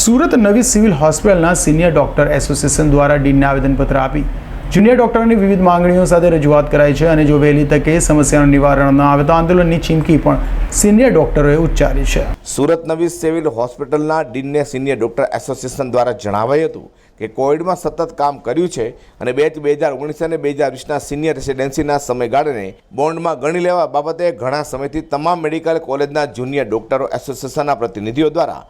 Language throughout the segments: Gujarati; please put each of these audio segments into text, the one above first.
સુરત નવી સિવિલ હોસ્પિટલના સિનિયર ડોક્ટર એસોસિએશન દ્વારા ડીનને આવેદનપત્ર આપી જુનિયર ડોક્ટરોની વિવિધ માંગણીઓ સાથે રજૂઆત કરાઈ છે અને જો વહેલી તકે સમસ્યાનું નિવારણ ન આવે તો આંદોલનની ચીમકી પણ સિનિયર ડોક્ટરોએ ઉચ્ચારી છે. સુરત નવી સિવિલ હોસ્પિટલના ડીનને સિનિયર ડોક્ટર એસોસિએશન દ્વારા જણાવાયું હતું કે કોવિડમાં સતત કામ કર્યું છે અને બે બે હજાર ઓગણીસ અને બે હજાર વીસના સિનિયર રેસિડેન્સીના સમયગાળાને બોન્ડમાં ગણી લેવા બાબતે ઘણા સમયથી તમામ મેડિકલ કોલેજના જુનિયર ડોક્ટરો એસોસિએશનના પ્રતિનિધિઓ દ્વારા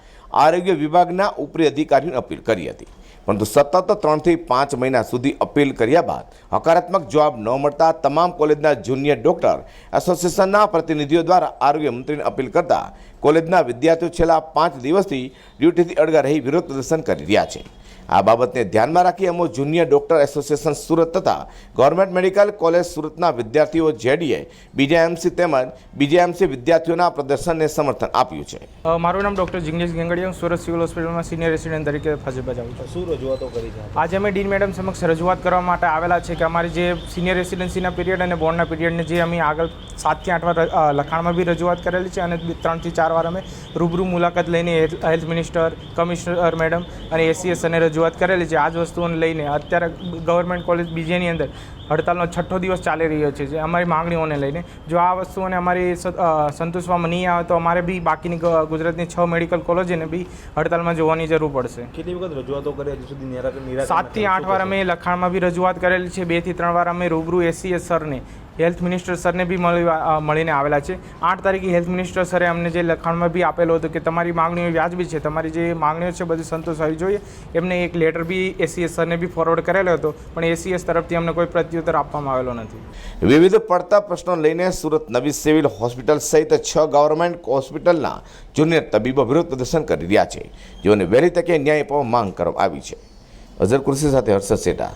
આરોગ્ય વિભાગના ઉપરી અધિકારીઓને અપીલ કરી હતી. પરંતુ સતત ત્રણથી પાંચ મહિના સુધી અપીલ કર્યા બાદ હકારાત્મક જવાબ ન મળતા તમામ કોલેજના જુનિયર ડોક્ટર એસોસિએશનના પ્રતિનિધિઓ દ્વારા આરોગ્ય મંત્રીને અપીલ કરતા કોલેજના વિદ્યાર્થીઓ છેલ્લા પાંચ દિવસથી ડ્યુટીથી અડગા રહી વિરોધ પ્રદર્શન કરી રહ્યા છે. આ બાબતને ધ્યાનમાં રાખી અમો જુનિયર ડોક્ટર એસોસિએશન સુરત તથા ગવર્મેન્ટ મેડિકલ કોલેજ સુરતના વિદ્યાર્થીઓ જેડીએ બીજેએમસી તેમજ બીજેએમસી વિદ્યાર્થીઓના પ્રદર્શનને સમર્થન આપ્યું છે. મારું નામ ડૉક્ટર જિગ્નેશ ગેંગડિયા હું સુરત સિવિલ હોસ્પિટલમાં સિનિયર રેસિડેન્ટ તરીકે ફરજ બજાવું છું. શું રજૂઆતો કરી છે? આજે અમે ડીન મેડમ સમક્ષ રજૂઆત કરવા માટે આવેલા છે કે અમારી જે સિનિયર રેસિડેન્સીના પીરિયડ અને બોર્ડના પીરિયડને જે અમે આગળ સાતથી આઠ વાર લખાણમાં બી રજૂઆત કરેલી છે અને ત્રણથી ચાર વાર અમે રૂબરૂ મુલાકાત લઈને health health minister commissioner madam અને એસીએસ અને રજૂઆત કરેલી છે. આ જ વસ્તુઓને લઈને અત્યારે ગવર્મેન્ટ કોલેજ બીજેની અંદર હડતાલનો છઠ્ઠો દિવસ ચાલી રહ્યો છે. જે અમારી માંગણીઓને લઈને જો આ વસ્તુઓને અમારી સંતોષવામાં નહીં આવે તો અમારે બી બાકીની ગુજરાતની છ મેડિકલ કોલેજને બી હડતાલમાં જોવાની જરૂર પડશે. કેટલી વખત રજૂઆતો કરી હજુ સુધી સાતથી આઠ વાર અમે લખાણમાં બી રજૂઆત કરેલી છે. બેથી ત્રણ વાર અમે રૂબરૂ એસીએસ સરને હેલ્થ મિનિસ્ટર સરને બી મળી મળીને આવેલા છે. આઠ તારીખે હેલ્થ મિનિસ્ટર સરે અમને જે લખાણમાં બી આપેલો હતો કે તમારી માંગણીઓ વ્યાજબી છે, તમારી જે માંગણીઓ છે બધી સંતોષ આવી જોઈએ. એમને એક લેટર બી એસીએસ સરને બી ફોરવર્ડ કરેલો હતો, પણ એસીએસ તરફથી અમને કોઈ પ્રત્યુત્તર આપવામાં આવેલો નથી. વિવિધ પડતા પ્રશ્નો લઈને સુરત નવી સિવિલ હોસ્પિટલ સહિત છ ગવર્મેન્ટ હોસ્પિટલના જુનિયર તબીબો વિરોધ પ્રદર્શન કરી રહ્યા છે. જેઓને વહેલી તકે ન્યાય આપવા માંગ કરવામાં આવી છે. અઝર કુર્સી સાથે હર્ષદ સેટા